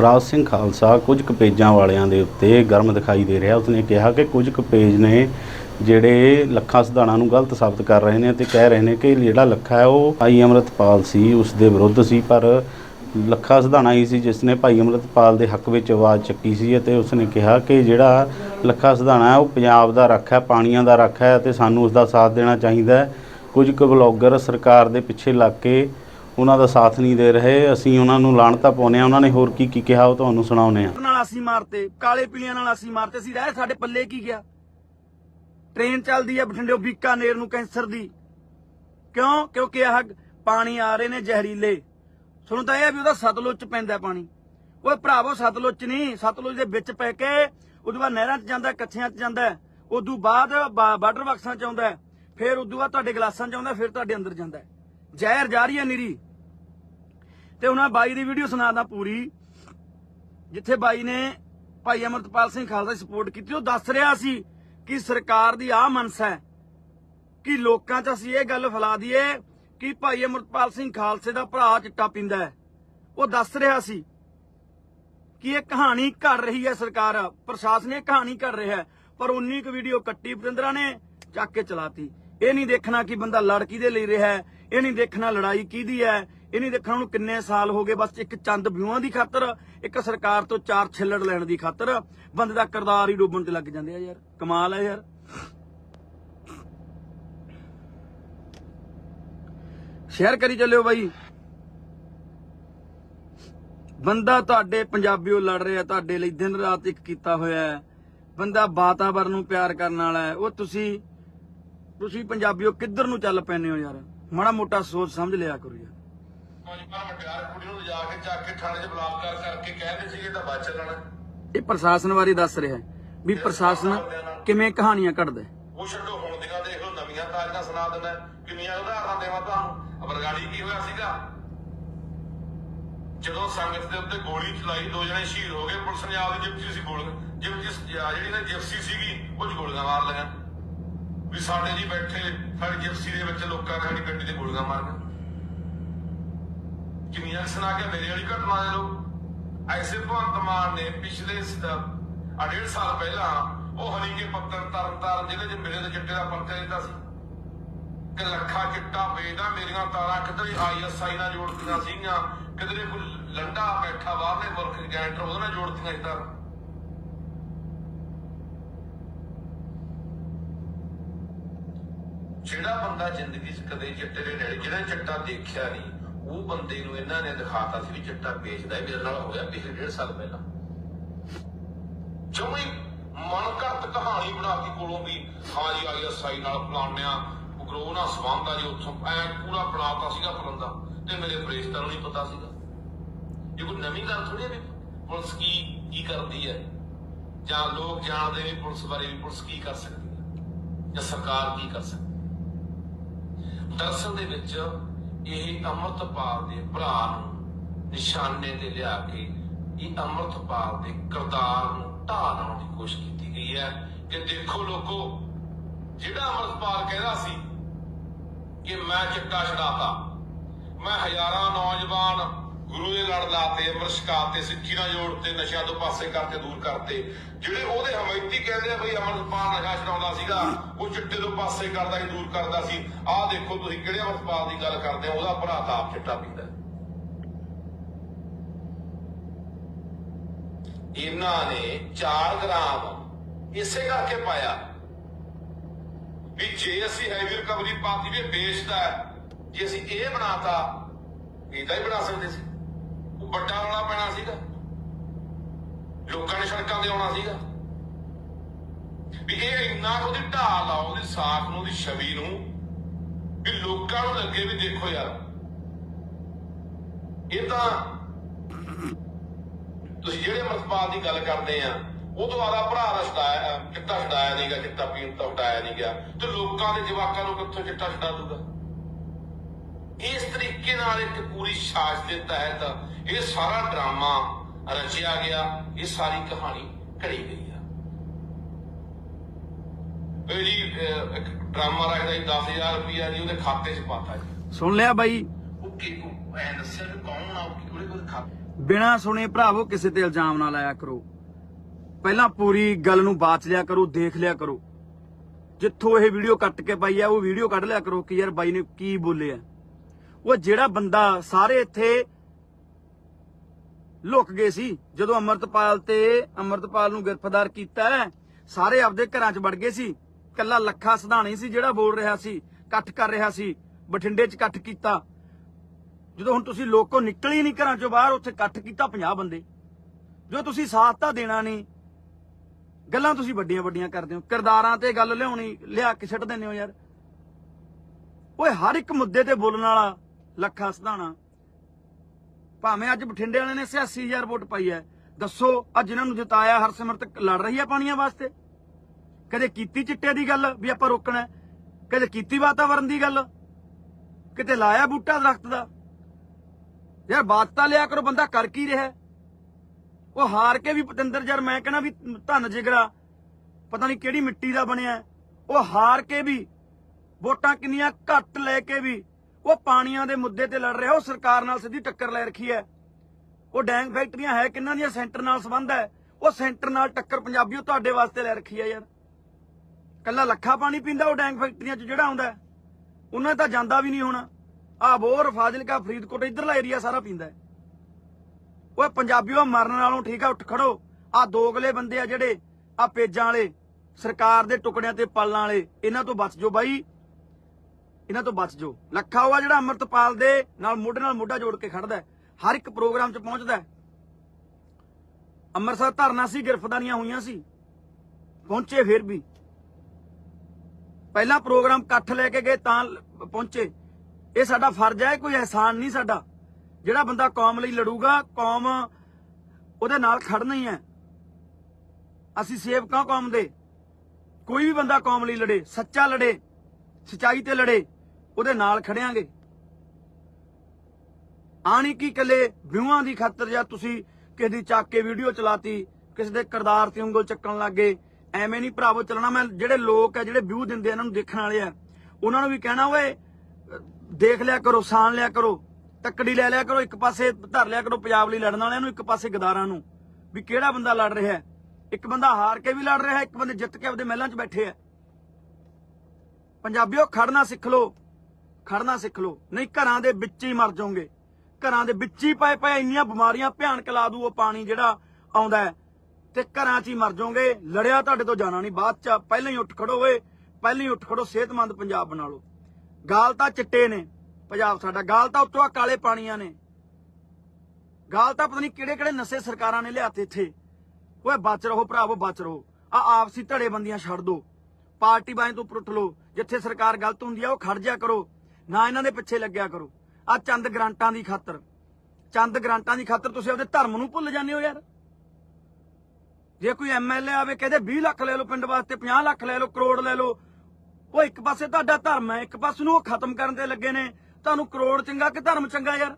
ਰਾਜ ਸਿੰਘ ਖਾਲਸਾ ਕੁਝ ਕੁ ਪੇਜਾਂ ਵਾਲਿਆਂ ਦੇ ਉੱਤੇ ਗਰਮ ਦਿਖਾਈ ਦੇ ਰਿਹਾ। ਉਸਨੇ ਕਿਹਾ ਕਿ ਕੁਝ ਕੁ ਪੇਜ ਨੇ ਜਿਹੜੇ ਲੱਖਾਂ ਸਿਧਾਣਾ ਨੂੰ ਗਲਤ ਸਾਬਤ ਕਰ ਰਹੇ ਨੇ ਤੇ ਕਹਿ ਰਹੇ ਨੇ ਕਿ ਜਿਹੜਾ ਲੱਖਾ ਹੈ ਉਹ ਭਾਈ ਅਮਰਤਪਾਲ ਸੀ, ਉਸ ਦੇ ਵਿਰੁੱਧ ਸੀ, ਪਰ ਲੱਖਾ ਸਿਧਾਣਾ ਹੀ ਸੀ ਜਿਸ ਨੇ ਭਾਈ ਅਮਰਤਪਾਲ ਦੇ ਹੱਕ ਵਿੱਚ ਆਵਾਜ਼ ਚੱਕੀ ਸੀ ਅਤੇ ਉਸਨੇ ਕਿਹਾ ਕਿ ਜਿਹੜਾ ਲੱਖਾ ਸਿਧਾਣਾ ਹੈ ਉਹ ਪੰਜਾਬ ਦਾ ਰੱਖ ਹੈ, ਪਾਣੀਆਂ ਦਾ ਰੱਖ ਹੈ ਅਤੇ ਸਾਨੂੰ ਉਸ ਦਾ ਸਾਥ ਦੇਣਾ ਚਾਹੀਦਾ ਹੈ। ਕੁਝ ਕੁ ਬਲੌਗਰ ਸਰਕਾਰ ਦੇ ਪਿੱਛੇ ਲੱਗ ਕੇ ਉਹਨਾਂ ਦਾ ਸਾਥ ਨਹੀਂ ਦੇ ਰਹੇ, ਅਸੀਂ ਉਹਨਾਂ ਨੂੰ ਲਾਹਣਤਾ ਪਾਉਂਦੇ ਹਾਂ। ਉਹਨਾਂ ਨੇ ਹੋਰ ਕੀ ਕੀ ਕਿਹਾ, ਉਹ ਤੁਹਾਨੂੰ ਸੁਣਾਉਂਦੇ ਹਾਂ। ਨਾਲ ਅਸੀਂ ਮਾਰਤੇ, ਕਾਲੇ ਪੀਲੀਆਂ ਨਾਲ ਅਸੀਂ ਮਾਰਤੇ। ਸੀ ਰਹਿ ਸਾਡੇ ਪੱਲੇ ਕੀ ਗਿਆ? ਟ੍ਰੇਨ ਚੱਲਦੀ ਹੈ ਬਠਿੰਡੇ ਬੀਕਾਨੇਰ ਨੂੰ ਕੈਂਸਰ ਦੀ। ਕਿਉਂ? ਕਿਉਂਕਿ ਇਹ ਪਾਣੀ ਆ ਰਹੇ ਨੇ ਜ਼ਹਿਰੀਲੇ। ਤੁਹਾਨੂੰ ਤਾਂ ਇਹ ਆ ਵੀ ਉਹਦਾ ਸਤਲੁਜ ਚ ਪੈਂਦਾ ਪਾਣੀ। ਓਏ ਭਰਾਵੋ, ਸਤਲੁਜ ਚ ਨਹੀਂ। ਸਤਲੁਜ ਦੇ ਵਿੱਚ ਪੈ ਕੇ ਉਦੋਂ ਬਾਅਦ ਨਹਿਰਾਂ 'ਚ ਜਾਂਦਾ ਕੱਛਿਆਂ 'ਚ ਜਾਂਦਾ। ਉਦੋਂ ਬਾਅਦ ਬਾ- ਵਾਟਰ ਬਾਕਸਾਂ 'ਚ ਆਉਂਦਾ। ਫਿਰ ਉਦੋਂ ਬਾਅਦ ਤੁਹਾਡੇ ਗਲਾਸਾਂ 'ਚ ਆਉਂਦਾ, ਫਿਰ ਤੁਹਾਡੇ ਅੰਦਰ ਜਾਂਦਾ। ਜ਼ਹਿਰ ਜਾ ਰਹੀ ਹੈ ਨਿਰੀ। ਤੇ ਉਹਨਾਂ ਬਾਈ ਦੀ ਵੀਡੀਓ ਸੁਣਾਦਾ ਪੂਰੀ, ਜਿੱਥੇ ਬਾਈ ਨੇ ਭਾਈ ਅਮਰਤਪਾਲ ਸਿੰਘ ਖਾਲਸਾ ਦੀ ਸਪੋਰਟ ਕੀਤੀ, ਉਹ ਦੱਸ ਰਿਹਾ ਸੀ ਕਿ ਸਰਕਾਰ ਦੀ ਆਹ ਮਨਸਾ ਹੈ ਕਿ ਲੋਕਾਂ 'ਚ ਅਸੀਂ ਇਹ ਗੱਲ ਫੈਲਾ ਦਈਏ ਕਿ ਭਾਈ ਅਮਰਤਪਾਲ ਸਿੰਘ ਖਾਲਸੇ ਦਾ ਭਰਾ ਚਿੱਟਾ ਪੀਂਦਾ ਹੈ। ਉਹ ਦੱਸ ਰਿਹਾ ਸੀ ਕਿ ਇਹ ਕਹਾਣੀ ਕਰ ਰਹੀ ਹੈ ਸਰਕਾਰ, ਪ੍ਰਸ਼ਾਸਨ ਇਹ ਕਹਾਣੀ ਕਰ ਰਿਹਾ ਹੈ, ਪਰ ਉਨੀ ਕੁ ਵੀਡੀਓ ਕੱਟੀ ਬਰਿੰਦਰਾ ਨੇ, ਚੱਕ ਕੇ ਚਲਾਤੀ। ਇਹ ਨਹੀਂ ਦੇਖਣਾ ਕਿ ਬੰਦਾ ਲੜ ਕਿਹਦੇ ਲਈ ਰਿਹਾ ਹੈ, ਇਹ ਨਹੀਂ ਦੇਖਣਾ ਲੜਾਈ ਕਿਹਦੀ ਹੈ, ਇਹ ਨਹੀਂ ਦੇਖਣਾ ਉਹਨੂੰ ਕਿੰਨੇ ਸਾਲ ਹੋ ਗਏ, ਬਸ ਇੱਕ ਚੰਦ ਵਿਊਆਂ ਦੀ ਖਾਤਰ, ਇੱਕ ਸਰਕਾਰ ਤੋਂ ਚਾਰ ਛਿੱਲੜ ਲੈਣ ਦੀ ਖਾਤਰ, ਬੰਦੇ ਦਾ ਕਿਰਦਾਰ ਹੀ ਡੁੱਬਣ ਤੇ ਲੱਗ ਜਾਂਦੇ ਆ ਯਾਰ, ਕਮਾਲ ਹੈ ਯਾਰ। ਸ਼ੇਅਰ ਕਰੀ ਚੱਲਿਓ ਬਾਈ। ਬੰਦਾ ਤੁਹਾਡੇ ਪੰਜਾਬੀਓ ਲੜ ਰਿਹਾ, ਤੁਹਾਡੇ ਲਈ ਦਿਨ ਰਾਤ ਇੱਕ ਕੀਤਾ ਹੋਇਆ ਹੈ, ਬੰਦਾ ਵਾਤਾਵਰਨ ਨੂੰ ਪਿਆਰ ਕਰਨ ਵਾਲਾ ਹੈ, ਉਹ ਤੁਸੀਂ ਤੁਸੀਂ ਪੰਜਾਬੀਓ ਕਿੱਧਰ ਨੂੰ ਚੱਲ ਪੈਨੇ ਹੋ ਯਾਰ? ਮਾੜਾ ਮੋਟਾ ਸੋਚ ਸਮਝ ਲਿਆ ਕਰੋ ਯਾਰ। ਪੰਜ ਪਰ ਮਟਿਆਰ ਕੁੜੀ ਨੂੰ ਲਿਜਾ ਕੇ ਚੱਕ ਕੇ ਥਾਣੇ 'ਚ ਬਲਾਤਕਾਰ ਕਰਕੇ ਕਹਿੰਦੇ ਸੀਗੇ ਤਾਂ ਬਾਅਦ ਚੱਲਣਾ ਇਹ ਪ੍ਰਸ਼ਾਸਨ ਬਾਰੇ ਦੱਸ ਰਿਹਾ ਵੀ ਪ੍ਰਸ਼ਾਸਨ ਕਿਵੇਂ ਕਹਾਣੀਆਂ ਘੜਦਾ ਹੈ। ਉਹ ਛੱਡੋ ਹੁਣ ਦੀਆਂ ਦੇਖ ਲਓ ਨਵੀਆਂ ਤਾਜ਼ੀਆਂ ਸੁਣਾ ਦਿੰਦਾ ਕਿੰਨੀਆਂ ਉਦਾਹਰਨਾਂ ਦੇਵਾਂ ਤੁਹਾਨੂੰ? ਬਰਗਾੜੀ ਕੀ ਹੋਇਆ ਸੀਗਾ? ਜਦੋਂ ਸੰਗਤ ਦੇ ਉੱਤੇ ਗੋਲੀ ਚਲਾਈ ਦੋ ਜਣੇ ਸ਼ਹੀਦ ਹੋ ਗਏ ਪੁਲਿਸ ਨੇ ਆਪਦੀ ਜਿਪਸੀ ਸੀ ਗੋਲ ਜਿਪਸੀ ਜਿਹੜੀ ਨੇ ਜਿਪਸੀ ਸੀਗੀ ਉਹ ਗੋਲੀਆਂ ਮਾਰ ਲਈਆਂ। ਵੀ ਸਾਡੇ ਜੀ ਬੈਠੇ ਸਾਡੀ ਜਿਪਸੀ ਦੇ ਵਿੱਚ ਲੋਕਾਂ ਨੇ ਸਾਡੀ ਗੱਡੀ ਤੇ ਗੋਲੀਆਂ ਮਾਰੀਆਂ। ਕਿੰਨੀਆਂ ਸੁਣਾ ਕੇ ਮੇਰੇ ਵਾਲੀ ਘਟਨਾ ਦੇ ਲੋ ਐਸੇ ਭਗਵੰਤ ਮਾਨ ਨੇ ਪਿਛਲੇ ਡੇਢ ਸਾਲ ਪਹਿਲਾਂ ਉਹ ਹਰੀਕੇ ਪੱਤਰ ਤਰਨ ਤਾਰਨ ਜ਼ਿਲ੍ਹੇ 'ਚ ਮੇਰੇ ਦੇ ਚਿੱਟੇ ਦਾ ਪਰਚਾ ਦਿੱਤਾ ਸੀ। ਕਿ ਲੱਖਾ ਚਿੱਟਾ ਵੇਚਦਾ, ਮੇਰੀਆਂ ਤਾਰਾਂ ਕਿਧਰੇ ਆਈਐਸਆਈ ਨਾਲ ਜੋੜਤੀਆਂ ਸੀਗੀਆਂ, ਕਿਧਰੇ ਕੋਈ ਲੰਡਾ ਬੈਠਾ ਬਾਹਰਲੇ ਮੁਲਕ ਗੈਂਟਰ ਉਹਦੇ ਨਾਲ ਜੋੜਤੀਆਂ ਸੀ ਤਾਰਾਂ ਜਿਹੜਾ ਬੰਦਾ ਜ਼ਿੰਦਗੀ 'ਚ ਕਦੇ ਚਿੱਟੇ ਦੇ ਨੇੜੇ ਜਿਹੜਾ ਚਿੱਟਾ ਦੇਖਿਆ ਨਹੀਂ, ਉਹ ਬੰਦੇ ਨੂੰ ਇਹਨਾਂ ਨੇ ਦਿਖਾਤਾ ਸੀ ਵੀ ਚਿੱਟਾ ਵੇਚਦਾ ਮੇਰੇ ਨਾਲ ਹੋਇਆ ਪਿਛਲੇ ਡੇਢ ਸਾਲ ਪਹਿਲਾਂ। ਜਮਈ ਮਨਕਰਤ ਕਹਾਣੀ ਬਣਾਤੀ ਕੋਲੋਂ ਵੀ ਹਾਂ ਜੀ ਆਈਐਸਆਈ ਨਾਲ ਫਲਾਣਿਆਂ ਗਰੋਹ ਨਾਲ ਸੰਬੰਧ ਆ ਜੀ ਉੱਥੋਂ, ਐ ਪੂਰਾ ਬਣਾਤਾ ਸੀਗਾ ਫਲੰਦਾ ਤੇ ਮੇਰੇ ਬ੍ਰੇਸਟਰ ਨੂੰ ਨਹੀਂ ਪਤਾ ਸੀਗਾ। ਇਹ ਕੋਈ ਨਵੀਂ ਗੱਲ ਥੋੜੀ ਵੀ ਪੁਲਿਸ ਕੀ ਕੀ ਕਰਦੀ ਹੈ? ਜਾਂ ਲੋਕ ਜਾਣਦੇ ਵੀ ਪੁਲਿਸ ਬਾਰੇ ਵੀ ਪੁਲਿਸ ਕੀ ਕਰ ਸਕਦੀ ਹੈ? ਜਾਂ ਸਰਕਾਰ ਕੀ ਕਰ ਸਕਦੀ ਹੈ? ਦਰਸਲ ਦੇ ਵਿੱਚ ਇਹ ਅੰਮ੍ਰਿਤਪਾਲ ਦੇ ਭਰਾ ਨੂੰ ਨਿਸ਼ਾਨੇ ਤੇ ਲਿਆ ਕੇ ਇਹ ਅੰਮ੍ਰਿਤਪਾਲ ਦੇ ਕਿਰਦਾਰ ਨੂੰ ਢਾਹ ਲਾਉਣ ਦੀ ਕੋਸ਼ਿਸ਼ ਕੀਤੀ ਗਈ ਹੈ ਕਿ ਦੇਖੋ ਲੋਕੋ, ਜਿਹੜਾ ਅੰਮ੍ਰਿਤਪਾਲ ਕਹਿੰਦਾ ਸੀ ਕਿ ਮੈਂ ਚਿੱਟਾ ਛਡਾਤਾ, ਮੈਂ ਹਜ਼ਾਰਾਂ ਨੌਜਵਾਨ ਗੁਰੂ ਦੇ ਲੜ ਲਾਤੇ, ਅੰਮ੍ਰਿਤ ਛਕਾਤੇ, ਸਿੱਖੀ ਨਾਲ ਜੋੜਤੇ, ਨਸ਼ਿਆਂ ਤੋਂ ਪਾਸੇ ਕਰਤੇ ਦੂਰ ਕਰਤੇ। ਜਿਹੜੇ ਉਹਦੇ ਹਮਾਇਤੀ ਕਹਿੰਦੇ ਆ, ਬਈ ਅੰਮ੍ਰਿਤਪਾਲ ਨਸ਼ਾ ਛਡਾਉਂਦਾ ਸੀਗਾ, ਉਹ ਚਿੱਟੇ ਤੋਂ ਪਾਸੇ ਕਰਦਾ ਸੀ, ਦੂਰ ਕਰਦਾ ਸੀ। ਆਹ ਦੇਖੋ ਤੁਸੀਂ ਕਿਹੜੇ ਅੰਮ੍ਰਿਤਪਾਲ ਦੀ ਗੱਲ ਕਰਦੇ ਆ, ਉਹਦਾ ਭਰਾ ਤਾਂ ਆਪ ਚਿੱਟਾ ਪੀਂਦਾ। ਇਹਨਾਂ ਨੇ 4 ਗ੍ਰਾਮ ਇਸੇ ਕਰਕੇ ਪਾਇਆ ਵੀ ਜੇ ਅਸੀਂ ਹੈਵੀ ਰਿਕਵਰੀ ਪਾਤੀ ਵੀ ਇਹ ਵੇਚਦਾ ਜੇ ਅਸੀਂ ਇਹ ਬਣਾਤਾ, ਇਹਦਾ ਹੀ ਬਣਾ ਸਕਦੇ ਸੀ ਉਹ ਵੱਡਾ ਰੌਲਾ ਪੈਣਾ ਸੀਗਾ ਲੋਕਾਂ ਨੇ ਸੜਕਾਂ ਤੇ ਆਉਣਾ ਸੀਗਾ। ਵੀ ਇਹ ਇੰਨਾ ਉਹਦੀ ਢਾਲ ਆ, ਉਹਦੀ ਸਾਖ ਨੂੰ, ਉਹਦੀ ਛਵੀ ਨੂੰ, ਵੀ ਲੋਕਾਂ ਨੂੰ ਲੱਗੇ ਵੀ ਦੇਖੋ ਯਾਰ। ਇਹ ਤਾਂ ਤੁਸੀਂ ਜਿਹੜੇ ਅਮਰਪਾਲ ਦੀ ਗੱਲ ਕਰਦੇ ਆ, ਉਹ ਤੋਂ ਆਦਾ ਭਰਾ ਦਾ ਛਡਾਇਆ ਚਿੱਟਾ ਛਡਾਇਆ ਨਹੀਂਗਾ ਚਿੱਟਾ ਪੀਣ ਤੋਂ ਹਟਾਇਆ ਨਹੀਂ ਗਿਆ, ਤੇ ਲੋਕਾਂ ਦੇ ਜਵਾਕਾਂ ਨੂੰ ਕਿੱਥੋਂ ਚਿੱਟਾ ਛਡਾ ਦੂਗਾ ਇਸ ਤਰੀਕੇ ਨਾਲ ਇੱਕ ਪੂਰੀ ਸਾਜ਼ ਦੇ ਤਹਿਤ ਇਹ ਸਾਰਾ ਡਰਾਮਾ ਰਚਿਆ ਗਿਆ ਇਹ ਸਾਰੀ ਕਹਾਣੀ ਘੜੀ ਗਈ ਆ। ਇਹ ਜੀ ਇੱਕ ਡਰਾਮਾ ਰੱਖਦਾ ਜੀ 10000 ਰੁਪਇਆ ਜੀ ਉਹਦੇ ਖਾਤੇ 'ਚ ਪਾਤਾ ਜੀ। ਸੁਣ ਲਿਆ ਬਾਈ। ਉਹ ਕੀ ਐ ਦੱਸਿਆ ਕਿ ਕੌਣ ਆ ਉਹ ਕਿਹੜੇ ਕੋਲ ਖਾਤੇ ਬਿਨਾਂ ਸੁਣੇ ਭਰਾਵੋ ਕਿਸੇ ਤੇ ਇਲਜ਼ਾਮ ਨਾ ਲਾਇਆ ਕਰੋ। ਪਹਿਲਾਂ ਪੂਰੀ ਗੱਲ ਨੂੰ ਬਾਚ ਲਿਆ ਕਰੋ ਦੇਖ ਲਿਆ ਕਰੋ। ਜਿੱਥੋਂ ਇਹ ਵੀਡੀਓ ਕੱਟ ਕੇ ਪਾਈ ਆ ਉਹ ਵੀਡੀਓ ਕੱਢ ਲਿਆ ਕਰੋ ਕਿ ਯਾਰ ਬਾਈ ਨੇ ਕੀ ਬੋਲਿਆ ਉਹ ਜਿਹੜਾ ਬੰਦਾ ਸਾਰੇ ਇੱਥੇ ਲੁਕ ਗਏ ਸੀ। ਜਦੋਂ ਅਮਰਤਪਾਲ ਤੇ ਅਮਰਤਪਾਲ ਨੂੰ ਗ੍ਰਿਫਤਾਰ ਕੀਤਾ ਸਾਰੇ ਆਪਦੇ ਘਰਾਂ 'ਚ ਵੜ ਗਏ ਸੀ। ਕੱਲਾ ਲੱਖਾ ਸਧਾਣੀ ਸੀ ਜਿਹੜਾ ਬੋਲ ਰਿਹਾ ਸੀ, ਇਕੱਠ ਕਰ ਰਿਹਾ ਸੀ, ਬਠਿੰਡੇ 'ਚ ਇਕੱਠ ਕੀਤਾ। ਜਦੋਂ ਹੁਣ ਤੁਸੀਂ ਲੋਕੋ ਨਿਕਲ ਹੀ ਨਹੀਂ ਘਰਾਂ 'ਚੋਂ ਬਾਹਰ, ਉੱਥੇ ਇਕੱਠ ਕੀਤਾ 50 ਬੰਦੇ। ਜੋ ਤੁਸੀਂ ਸਾਥ ਤਾਂ ਦੇਣਾ ਨਹੀਂ, ਗੱਲਾਂ ਤੁਸੀਂ ਵੱਡੀਆਂ ਵੱਡੀਆਂ ਕਰਦੇ ਹੋ। ਕਿਰਦਾਰਾਂ ਤੇ ਗੱਲ ਲਿਆਉਣੀ, ਲਿਆ ਕੇ ਛੱਡ ਦਿੰਦੇ ਹੋ ਯਾਰ। ਓਏ, ਹਰ ਇੱਕ ਮੁੱਦੇ ਤੇ ਬੋਲਣ ਵਾਲਾ ਲੱਖਾ ਸਧਾਣਾ। ਭਾਵੇਂ ਅੱਜ ਬਠਿੰਡੇ ਵਾਲਿਆਂ ਨੇ 86000 ਵੋਟ ਪਾਈ ਹੈ। ਦੱਸੋ, ਅੱਜ ਇਹਨਾਂ ਨੂੰ ਜਿਤਾਇਆ ਹਰਸਿਮਰਤ ਲੜ ਰਹੀ ਹੈ ਪਾਣੀਆਂ ਵਾਸਤੇ? ਕਦੇ ਕੀਤੀ ਚਿੱਟੇ ਦੀ ਗੱਲ ਵੀ ਆਪਾਂ ਰੋਕਣਾ ਕਦੇ ਕੀਤੀ ਵਾਤਾਵਰਨ ਦੀ ਗੱਲ? ਕਿਤੇ ਲਾਇਆ ਬੂਟਾ ਦਰਖਤ ਦਾ? ਯਾਰ ਬਾਤ ਤਾਂ ਲਿਆ ਕਰੋ, ਬੰਦਾ ਕਰ ਕੀ ਰਿਹਾ ਉਹ ਹਾਰ ਕੇ ਵੀ ਪਤਿੰਦਰ ਯਾਰ ਮੈਂ ਕਹਿੰਦਾ ਵੀ ਧੰਨ ਜਿਗਰਾ, ਪਤਾ ਨਹੀਂ ਕਿਹੜੀ ਮਿੱਟੀ ਦਾ ਬਣਿਆ ਉਹ ਹਾਰ ਕੇ ਵੀ ਵੋਟਾਂ ਕਿੰਨੀਆਂ ਘੱਟ ਲੈ ਕੇ ਵੀ ਉਹ ਪਾਣੀਆਂ ਦੇ ਮੁੱਦੇ ਤੇ ਲੜ ਰਿਹਾ, ਉਹ ਸਰਕਾਰ ਨਾਲ ਸਿੱਧੀ ਟੱਕਰ ਲੈ ਰੱਖੀ ਹੈ। ਉਹ ਡੈਂਗ ਫੈਕਟਰੀਆਂ ਹੈ ਕਿੰਨਾਂ ਦੀਆਂ, ਸੈਂਟਰ ਨਾਲ ਸੰਬੰਧ ਹੈ। ਉਹ ਸੈਂਟਰ ਨਾਲ ਟੱਕਰ ਪੰਜਾਬੀਓ ਤੁਹਾਡੇ ਵਾਸਤੇ ਲੈ ਰੱਖੀ ਹੈ ਯਾਰ। ਕੱਲਾ ਲੱਖਾ ਪਾਣੀ ਪੀਂਦਾ ਉਹ ਡੈਂਗ ਫੈਕਟਰੀਆਂ 'ਚ ਜਿਹੜਾ ਆਉਂਦਾ ਉਹਨਾਂ ਤਾਂ ਜਾਂਦਾ ਵੀ ਨਹੀਂ ਹੋਣਾ। ਆ ਬੋਰ, ਫਾਜ਼ਿਲਕਾ, ਫਰੀਦਕੋਟ, ਇਧਰਲਾ ਏਰੀਆ ਸਾਰਾ ਪੀਂਦਾ ਹੈ। ਓਏ ਪੰਜਾਬੀਓ, ਮਰਨ ਨਾਲੋਂ ਠੀਕ ਆ, ਉੱਠ ਖੜੋ। ਆ ਦੋਗਲੇ ਬੰਦੇ ਆ ਜਿਹੜੇ, ਆ ਪੇਜਾਂ ਵਾਲੇ, ਸਰਕਾਰ ਦੇ ਟੁਕੜਿਆਂ ਤੇ ਪਲਣ ਵਾਲੇ, ਇਹਨਾਂ ਤੋਂ ਬਚ ਜਾਓ ਬਾਈ। ਇਹਨਾਂ ਤੋਂ ਬਚ ਜਾਓ। ਲੱਖਾ ਉਹ ਆ ਜਿਹੜਾ ਅਮਰਤਪਾਲ ਦੇ ਨਾਲ ਮੋਢੇ ਨਾਲ ਮੋਢਾ ਜੋੜ ਕੇ ਖੜਦਾ ਹਰ ਇੱਕ ਪ੍ਰੋਗਰਾਮ 'ਚ ਪਹੁੰਚਦਾ ਅੰਮ੍ਰਿਤਸਰ ਧਰਨਾ ਸੀ, ਗ੍ਰਿਫਤਾਰੀਆਂ ਹੋਈਆਂ ਸੀ, ਪਹੁੰਚੇ ਫਿਰ ਵੀ। ਪਹਿਲਾ ਪ੍ਰੋਗਰਾਮ ਇਕੱਠ ਲੈ ਕੇ ਗਏ ਤਾਂ ਪਹੁੰਚੇ। ਇਹ ਸਾਡਾ ਫਰਜ਼ ਹੈ, ਕੋਈ ਅਹਿਸਾਨ ਨਹੀਂ ਸਾਡਾ। ਜਿਹੜਾ ਬੰਦਾ ਕੌਮ ਲਈ ਲੜੂਗਾ, ਕੌਮ ਉਹਦੇ ਨਾਲ ਖੜਨਾ ਹੀ ਹੈ। ਅਸੀਂ ਸੇਵਕਾਂ ਕੌਮ ਦੇ। ਕੋਈ ਵੀ ਬੰਦਾ ਕੌਮ ਲਈ ਲੜੇ, ਸੱਚਾ ਲੜੇ, ਸਚਾਈ ਤੇ ਲੜੇ ਉਹਦੇ ਨਾਲ ਖੜਿਆਂਗੇ। ਆਣੀ ਕੀ ਕੱਲੇ ਵਿਊਆਂ ਦੀ ਖਾਤਰ ਜਾਂ ਤੁਸੀਂ ਕਿਸੇ ਦੀ ਚੱਕ ਕੇ ਵੀਡੀਓ ਚਲਾਤੀ, ਕਿਸੇ ਦੇ ਕਰਦਾਰ ਤੇ ਉਂਗਲ ਚੱਕਣ ਲੱਗੇ ਐਵੇਂ ਨਹੀਂ ਭਰਾਵੋ ਚੱਲਣਾ। ਮੈਂ ਜਿਹੜੇ ਲੋਕ ਆ, ਜਿਹੜੇ ਵਿਊ ਦਿੰਦੇ ਇਹਨਾਂ ਨੂੰ ਦੇਖਣ ਵਾਲੇ ਆ, ਉਹਨਾਂ ਨੂੰ ਵੀ ਕਹਿਣਾ, ਓਏ ਅਹ ਦੇਖ ਲਿਆ ਕਰੋ ਸਾਨ ਲਿਆ ਕਰੋ, ਤੱਕੜੀ ਲੈ ਲਿਆ ਕਰੋ, ਇੱਕ ਪਾਸੇ ਧਰ ਲਿਆ ਕਰੋ ਪੰਜਾਬ ਲਈ ਲੜਨ ਵਾਲਿਆਂ ਨੂੰ, ਇੱਕ ਪਾਸੇ ਗਦਾਰਾਂ ਨੂੰ, ਵੀ ਕਿਹੜਾ ਬੰਦਾ ਲੜ ਰਿਹਾ ਇੱਕ ਬੰਦਾ ਹਾਰ ਕੇ ਵੀ ਲੜ ਰਿਹਾ ਇੱਕ ਬੰਦੇ ਜਿੱਤ ਕੇ ਆਪਦੇ ਮਹਿਲਾਂ 'ਚ ਬੈਠੇ ਆ। ਪੰਜਾਬੀਓ, ਖੜਨਾ ਸਿੱਖ ਲਓ। ਖੜਨਾ ਸਿੱਖ ਲਓ। ਨਹੀਂ, ਘਰਾਂ ਦੇ ਵਿੱਚ ਹੀ ਮਰ ਜਾਓਗੇ। ਘਰਾਂ ਦੇ ਵਿੱਚ ਹੀ ਪਏ ਪਏ ਇੰਨੀਆਂ ਬਿਮਾਰੀਆਂ ਭਿਆਨਕ ਲਾ ਦੂ ਉਹ ਪਾਣੀ ਜਿਹੜਾ ਆਉਂਦਾ ਤੇ ਘਰਾਂ 'ਚ ਹੀ ਮਰ ਜਾਓਗੇ। ਲੜਿਆ ਤੁਹਾਡੇ ਤੋਂ ਜਾਣਾ ਨਹੀਂ। ਬਾਅਦ 'ਚ ਪਹਿਲਾਂ ਹੀ ਉੱਠ ਖੜੋ ਓਏ। ਪਹਿਲਾਂ ਹੀ ਉੱਠ ਖੜੋ। ਸਿਹਤਮੰਦ ਪੰਜਾਬ ਬਣਾ ਲਓ। ਗਾਲ ਤਾਂ ਚਿੱਟੇ ਨੇ ਪੰਜਾਬ ਸਾਡਾ। ਗਾਲ ਤਾਂ ਉੱਤੋਂ ਆ ਕਾਲੇ ਪਾਣੀਆਂ ਨੇ। ਗਾਲ ਤਾਂ ਪਤਾ ਨਹੀਂ ਕਿਹੜੇ ਕਿਹੜੇ ਨਸ਼ੇ ਸਰਕਾਰਾਂ ਨੇ ਲਿਆਤੇ ਇੱਥੇ। ਓਏ, ਬਚ ਰਹੋ ਭਰਾਵੋ, ਬਚ ਰਹੋ। ਆ ਆਪਸੀ ਧੜੇ ਬੰਦੀਆਂ ਛੱਡ ਦੋ। ਪਾਰਟੀ ਬਾਈ ਤੋਂ ਉੱਪਰ ਉੱਠ ਲੋ ਜਿੱਥੇ ਸਰਕਾਰ ਗਲਤ ਹੁੰਦੀ ਆ, ਉਹ ਖੜ ਜਾ ਕਰੋ। ਨਾ ਇਹਨਾਂ ਦੇ ਪਿੱਛੇ ਲੱਗਿਆ ਕਰੋ। ਆ ਚੰਦ ਗ੍ਰਾਂਟਾਂ ਦੀ ਖਾਤਰ। ਚੰਦ ਗ੍ਰਾਂਟਾਂ ਦੀ ਖਾਤਰ ਤੁਸੀਂ ਆਪਦੇ ਧਰਮ ਨੂੰ ਭੁੱਲ ਜਾਂਦੇ ਹੋ ਯਾਰ। ਜੇ ਕੋਈ ਐਮਐਲਏ ਆਵੇ, ਕਹਿੰਦੇ 20 ਲੱਖ ਲੈ ਲਓ ਪਿੰਡ ਵਾਸਤੇ 50 ਲੱਖ ਲੈ ਲਓ, ਕਰੋੜ ਲੈ ਲਓ। ਉਹ ਇੱਕ ਪਾਸੇ ਤੁਹਾਡਾ ਧਰਮ ਹੈ, ਇੱਕ ਪਾਸੇ ਨੂੰ ਉਹ ਖਤਮ ਕਰਨ ਦੇ ਲੱਗੇ ਨੇ। ਤੁਹਾਨੂੰ ਕਰੋੜ ਚੰਗਾ ਕਿ ਧਰਮ ਚੰਗਾ ਯਾਰ।